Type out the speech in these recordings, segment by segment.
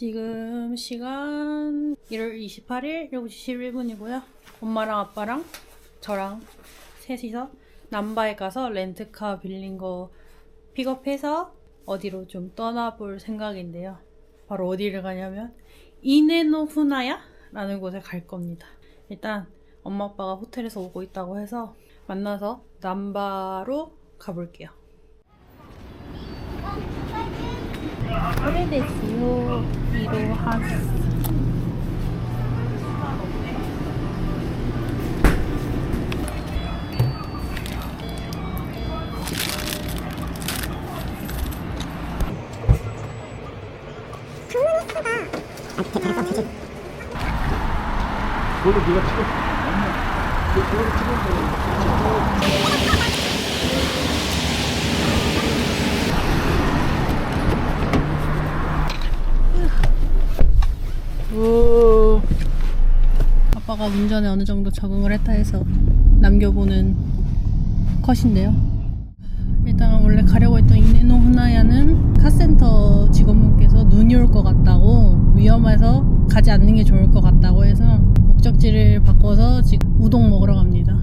지금 시간 1월 28일 7시 11분이고요. 엄마랑 아빠랑 저랑 셋이서 남바에 가서 렌트카 빌린 거 픽업해서 어디로 좀 떠나볼 생각인데요. 바로 어디를 가냐면 이네노 후나야 라는 곳에 갈 겁니다. 일단 엄마 아빠가 호텔에서 오고 있다고 해서 만나서 남바로 가볼게요. これですよいろはすゴルフが。 오. 아빠가 운전에 어느 정도 적응을 했다 해서 남겨보는 컷인데요. 일단 원래 가려고 했던 이네노 후나야는 카센터 직원분께서 눈이 올 것 같다고 위험해서 가지 않는 게 좋을 것 같다고 해서 목적지를 바꿔서 지금 우동 먹으러 갑니다.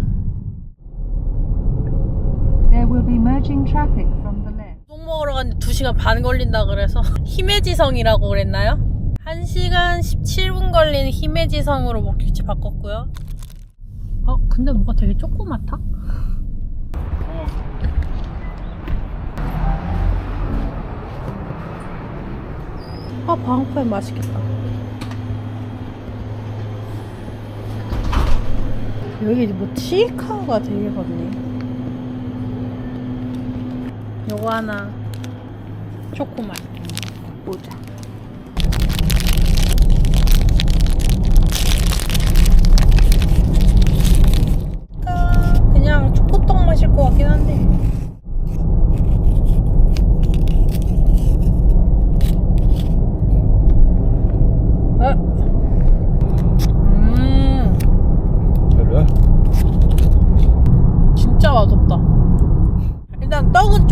There will be merging traffic from the left. 우동 먹으러 갔는데 2시간 반 걸린다 그래서 히메지성이라고 그랬나요? 1시간 17분 걸리는 히메지성으로 목적지 바꿨고요. 어, 근데 뭐가 되게 조그맣다? 아, 방패 맛있겠다. 여기 뭐 치카가 되게 많네. 요거 하나 초코맛 보자. 그냥 초코떡 마실 것 같긴 한데. 아. 음, 별로야? 진짜 맛없다. 일단 떡은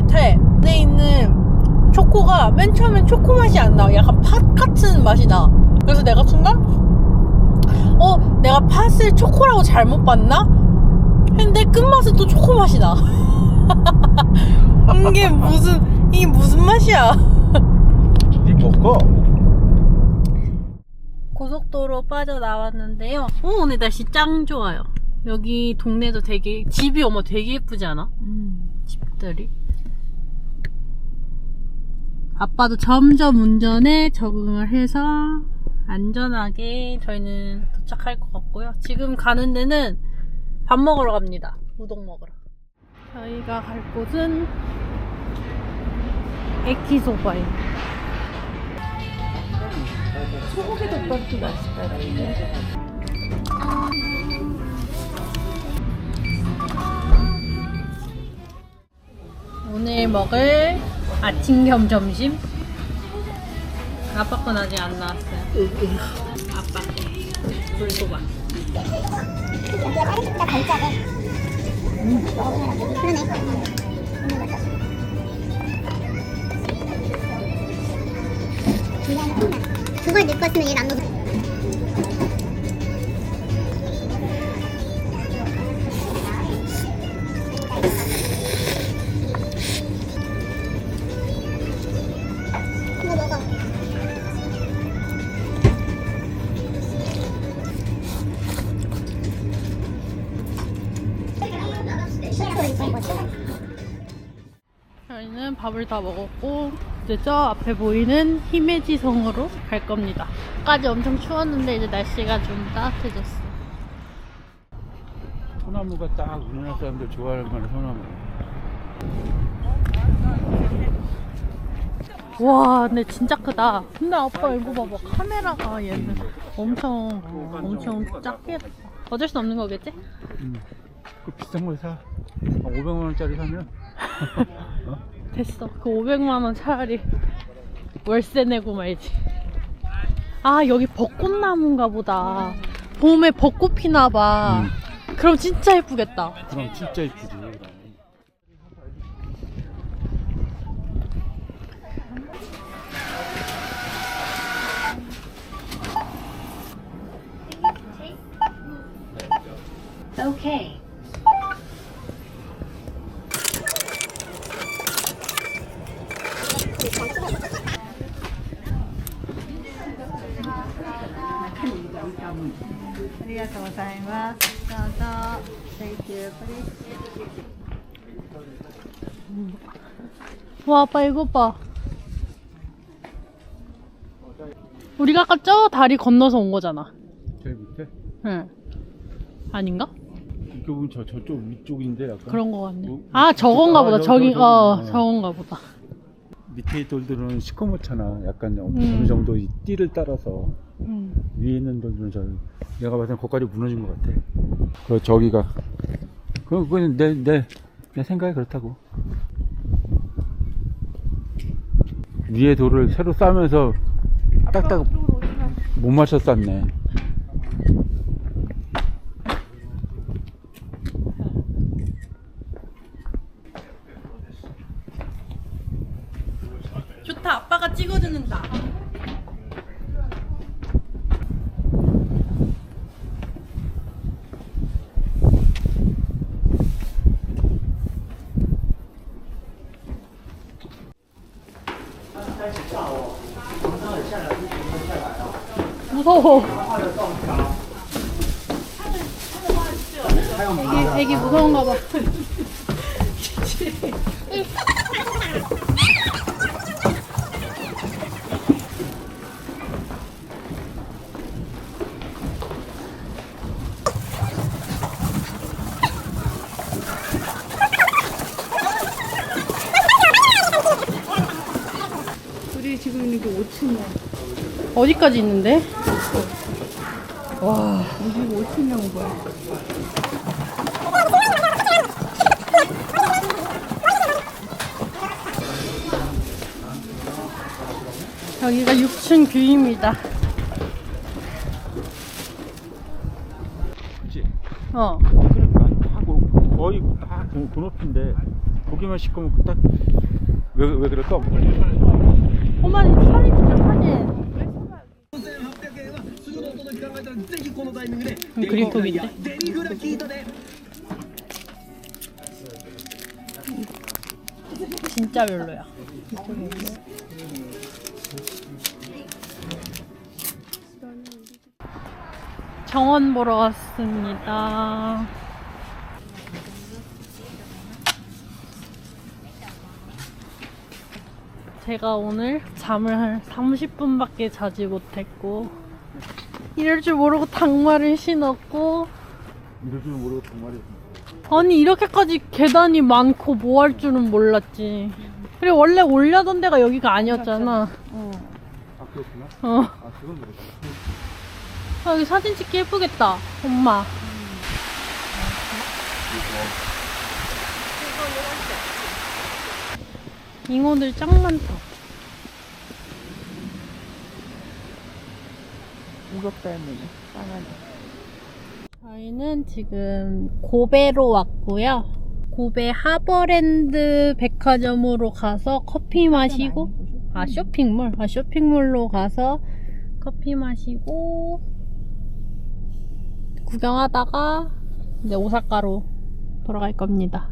쫄깃쫄깃해. 안에 있는 초코가 맨 처음엔 초코 맛이 안 나. 약간 팥 같은 맛이 나. 그래서 내가 순간 어 내가 팥을 초코라고 잘못 봤나? 근데 끝맛은 또 초코 맛이 나. 이게 무슨 이게 무슨 맛이야? 네 먹어. 고속도로 빠져나왔는데요. 오, 오늘 날씨 짱 좋아요. 여기 동네도 되게, 집이 어머 되게 예쁘지 않아? 집들이. 아빠도 점점 운전에 적응을 해서 안전하게 저희는 도착할 것 같고요. 지금 가는 데는 밥 먹으러 갑니다. 우동 먹으러. 저희가 갈 곳은 에키소바입니다. 소고기 덮밥도 맛있다 오늘 먹을 아침 겸 점심? 아빠 건 아직 안 나왔어요. 아빠. 불소밥 그걸 넣고 으면 얘를 안 먹어. 밥을 다 먹었고 이제 저 앞에 보이는 히메지 성으로 갈 겁니다 까지 엄청 추웠는데 이제 날씨가 좀 따뜻해졌어 소나무가 딱 우리나라 사람들 좋아하는 거는 소나무. 와 근데 진짜 크다 근데 아빠 이거 봐봐 카메라가 얘는 엄청 엄청 작게. 어쩔 수 없는 거겠지? 그 비싼 거 사. 500만 원짜리 사면. 어? 됐어. 그 500만원 차라리 월세 내고 말지. 아 여기 벚꽃나무인가 보다. 봄에 벚꽃 피나봐. 음. 그럼 진짜 예쁘겠다. 그럼 진짜 예쁘지. Okay. 와 아빠 이거 봐. 우리가 아까 저 다리 건너서 온 거잖아. 제일 밑에? 응. 아닌가? 이렇게 보면 저, 저쪽 위쪽인데 약간? 그런 거 같네. 뭐, 아 저건가 아, 보다. 저, 저기 저, 어 저기. 저건가 보다. 밑에 돌들은 시커멓잖아. 약간 음. 어느 정도 이 띠를 따라서. 음. 위에 있는 돌들은 저 내가 봤을 땐 거기까지 무너진 것 같아. 그 저기가 그 그건 내, 내, 내 생각이 그렇다고. 위에 돌을 새로 쌓으면서 딱딱 못 맞춰 쌓네. 좋다. 아빠가 찍어주는다 무서워. 애기, 애기 무서운가 봐 지금 있는 게 5층이야. 어디까지 있는데? 와 우리 5층이라고 봐. 여기가 6층 뷰입니다 그치? 어 그러니까 하고 거의 다 그, 그 높이인데 거기만 시커멓고 딱왜 왜 그럴까? 그립톡인데? 진짜 별로야. 정원 보러 왔습니다 제가 오늘 잠을 한 30분밖에 자지 못했고 이럴 줄 모르고 닭말을 신었고 이럴 줄 모르고 정말이 아니 이렇게까지 계단이 많고 뭐 할 줄은 몰랐지. 그리고 원래 올려던 데가 여기가 아니었잖아. 아 그렇구나. 어. 아 그건 그렇지. 아, 여기 사진 찍기 예쁘겠다 엄마 잉어들 짱 많다 무겁다 했는데. 싸가지. 저희는 지금 고베로 왔고요. 고베 하버랜드 백화점으로 가서 커피 마시고 아 쇼핑몰 아 쇼핑몰로 가서 커피 마시고 구경하다가 이제 오사카로 돌아갈 겁니다.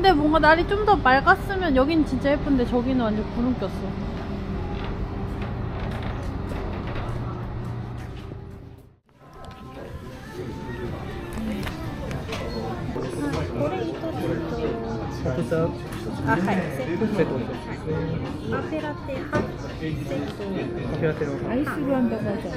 근데 뭔가 날이 좀 더 맑았으면 여긴 진짜 예쁜데 저기는 완전 구름 꼈어. 아이스로 한다고 하자.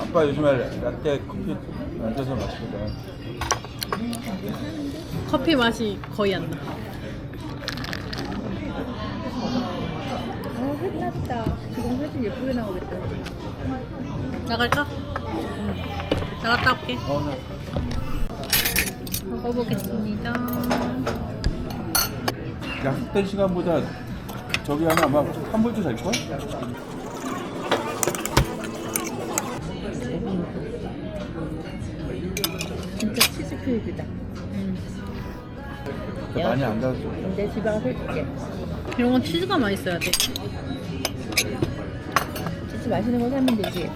아빠 요즘에 라떼 커피 앉아서 마시거든. 커피 맛이 거의 안 나. 아, 끝났다. 지금 사진 예쁘게 나오겠다. 나갈까? 나갔다 올게. 어, 나 먹어보겠습니다. 약속된 시간보다 저기 하면 아마 한 번도 잘 걸? 수육이다. 음. 많이 안. 내 집에 가서 해줄게. 이런 건 치즈가 맛있어야 돼. 진짜 맛있는 거 사면 되지.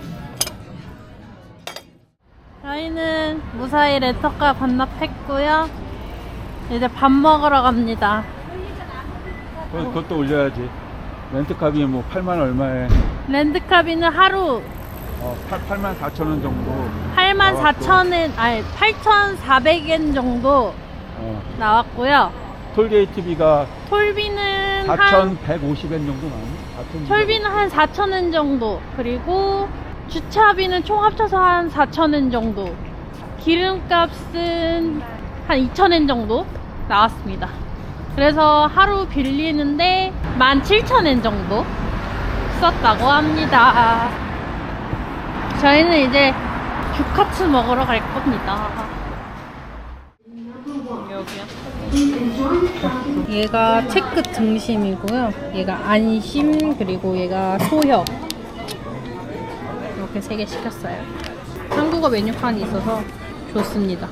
저희는 무사히 렌터카 반납했고요. 이제 밥 먹으러 갑니다. 그것도 올려야지. 렌트카비 뭐 8만 얼마에 렌트카비는 하루 어, 8, 8만 4천 원 정도 8만 4천엔, 아니 8,400엔 정도 어, 나왔고요. 톨게이트비가 톨비는 한 4,150엔 정도. 4,200. 톨비는 한 4,000엔 정도. 그리고 주차비는 총 합쳐서 한 4,000엔 정도. 기름값은 한 2,000엔 정도 나왔습니다. 그래서 하루 빌리는데 17,000엔 정도 썼다고 합니다. 저희는 이제 규카츠 먹으러 갈 겁니다. 얘가 체크 등심이고요. 얘가 안심 그리고 얘가 소혀. 이렇게 세 개 시켰어요. 한국어 메뉴판이 있어서 좋습니다.